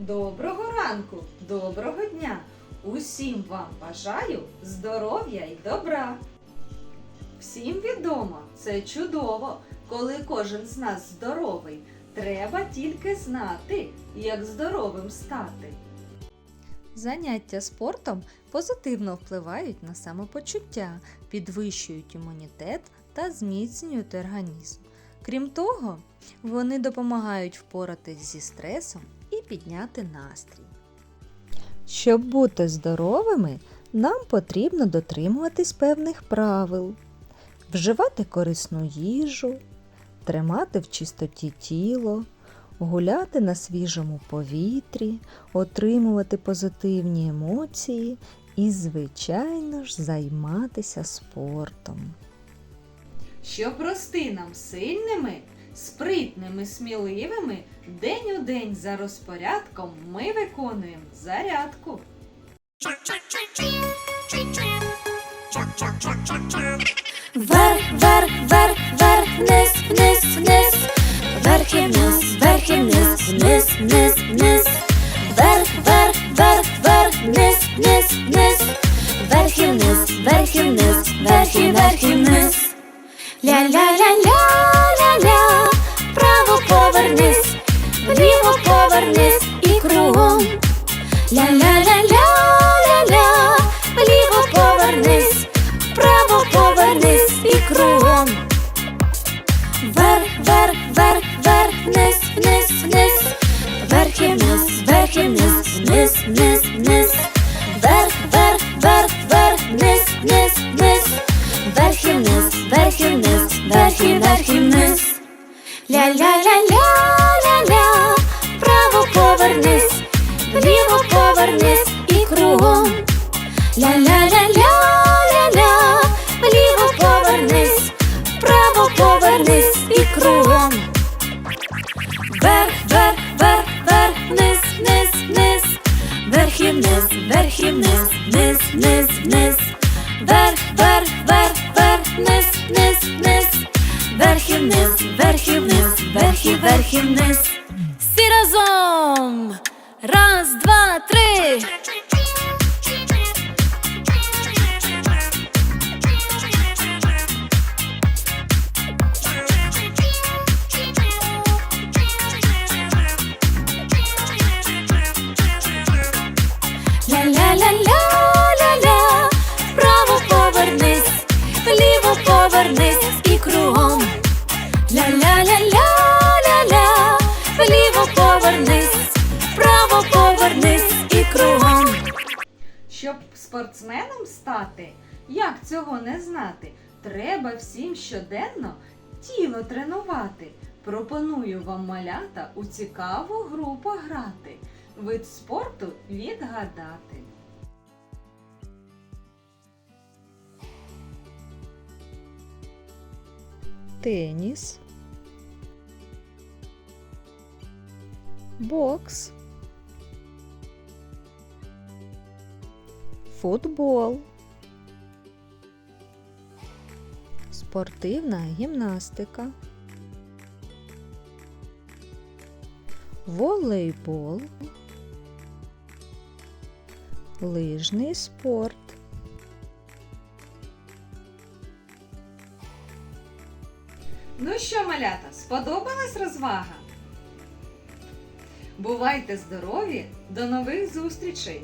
Доброго ранку, доброго дня! Усім вам бажаю здоров'я і добра. Всім відомо, це чудово, коли кожен з нас здоровий. Треба тільки знати, як здоровим стати. Заняття спортом позитивно впливають на самопочуття, підвищують імунітет та зміцнюють організм. Крім того, вони допомагають впоратись зі стресом підняти настрій. Щоб бути здоровими, нам потрібно дотримуватись певних правил, вживати корисну їжу, тримати в чистоті тіло, гуляти на свіжому повітрі, отримувати позитивні емоції і, звичайно ж, займатися спортом. Щоб рости нам сильними, спритними, сміливими, день у день за розпорядком ми виконуємо зарядку. Вверх, вверх, вверх, вверх, вниз, вниз, вниз, вверх і вниз, вверх і вниз, вниз, вниз, вниз, вверх, вверх, вверх, вверх, вниз, вниз, вниз, вверх і вниз, вверх і вниз, вверх і вверх і вниз. Ля-ля-ля-ля-ля-ля, вліво і кругом. Ля-ля-ля-ля-ля-ля, вліво повернись, вправо повернись і кругом. Вверх, вверх, вверх, вверх, вниз, вниз, вниз, вверх і вниз, вверх і вниз, вниз, вниз, вниз, вверх, вверх, вверх, вверх, вниз, вниз, вниз, вверх і вниз, вверх і вниз, вверх і вверх і вниз. Ля-ля-ля-ля-ля-ля, вниз, вниз, вверх і вниз, вверх і вниз, вниз, вниз, вниз, вверх, вверх, вверх, вверх, вниз, вниз, вниз, вверх і вниз, вверх і вниз, вверх і вверх і вниз. Спортсменом стати, як цього не знати, треба всім щоденно тіло тренувати. Пропоную вам малята у цікаву гру пограти, вид спорту відгадати. Теніс, бокс, футбол, спортивна гімнастика, волейбол, лижний спорт. Ну що, малята, сподобалась розвага? Бувайте здорові! До нових зустрічей!